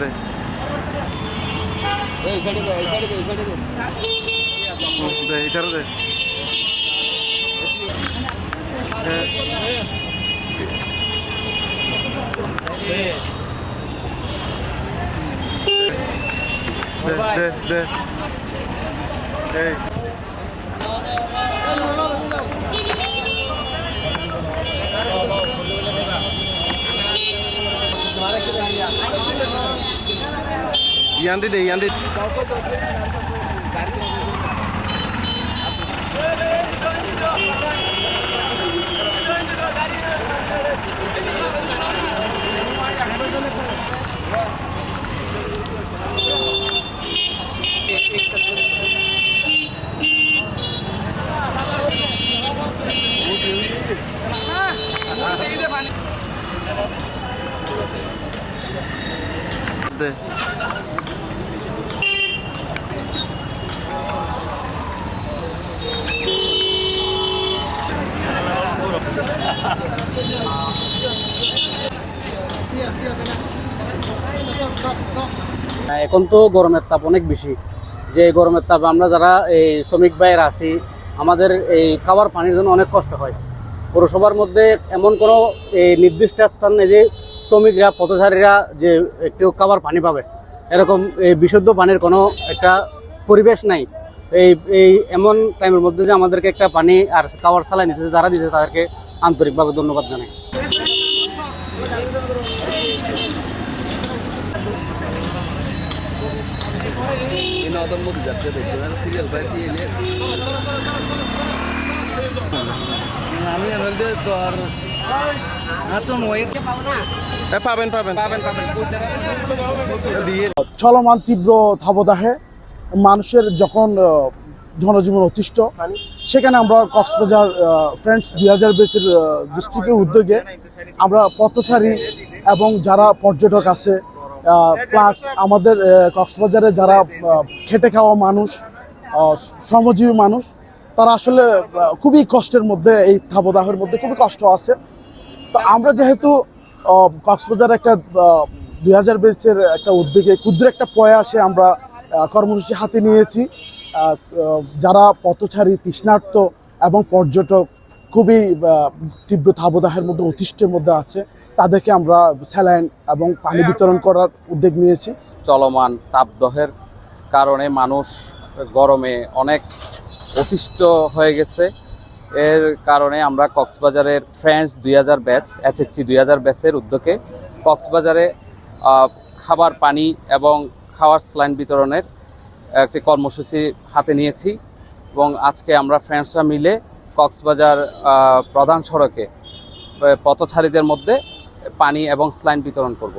দে এই সাইডে দে এই সাইডে দে দে। দে এটারও দে। দে দে দে। এই। ইয়ান্দি দে ইয়ান্দি দে এখন তো গরমের তাপ অনেক বেশি। যে গরমের তাপ আমরা যারা এই শ্রমিক ভাইয়ের আছি, আমাদের এই খাবার পানির জন্য অনেক কষ্ট হয়। পৌরসভার মধ্যে এমন কোনো, এই নির্দিষ্ট স্থান নেই যে শ্রমিকরা, পথচারীরা যে একটু খাবার পানি পাবে। এরকম এই বিশুদ্ধ পানির কোনো একটা পরিবেশ নাই। এই এই এমন টাইমের মধ্যে যে আমাদেরকে একটা পানি আর খাবার সালাই নিতেছে, যারা দিতেছে তাদেরকে আন্তরিকভাবে ধন্যবাদ জানাই। আমি আর তো আর না তো পাবেন পাবেন। পাবেন পাবেন দিয়ে চলমান তীব্র দাবদাহে মানুষের যখন জনজীবন অতিষ্ঠ। সেখানে আমরা কক্সবাজার ফ্রেন্ডস দুই হাজার বেসের ডিস্ট্রিক্টের উদ্যোগে আমরা পথচারী এবং যারা পর্যটক আছে প্লাস আমাদের কক্সবাজারে যারা খেটে খাওয়া মানুষ শ্রমজীবী মানুষ তারা আসলে খুবই কষ্টের মধ্যে এই দাবদাহের মধ্যে খুবই কষ্ট আছে। তো আমরা যেহেতু কক্সবাজার একটা দুই হাজার বেসের একটা উদ্যোগে ক্ষুদ্র একটা প্রয়াসে আমরা কর্মসূচি হাতে নিয়েছি। যারা পথচারী, তৃষ্ণার্ত এবং পর্যটক খুবই তীব্র তাবদাহের মধ্যে, অতিষ্ঠের মধ্যে আছে, তাদেরকে আমরা স্যালাইন এবং পানি বিতরণ করার উদ্যোগ নিয়েছি। চলমান তাপদহের কারণে মানুষ গরমে অনেক অতিষ্ঠ হয়ে গেছে। এর কারণে আমরা কক্সবাজারের ফ্রেন্ডস দুই হাজার ব্যাচ এইচএসসি দুই হাজার ব্যাচের উদ্যোগে কক্সবাজারে খাবার, পানি এবং খাওয়ার স্লাইন বিতরণের একটি কর্মসূচি হাতে নিয়েছি এবং আজকে আমরা ফ্রেন্ডসরা মিলে কক্সবাজার প্রধান সড়কে পথচারীদের মধ্যে পানি এবং স্লাইন বিতরণ করব।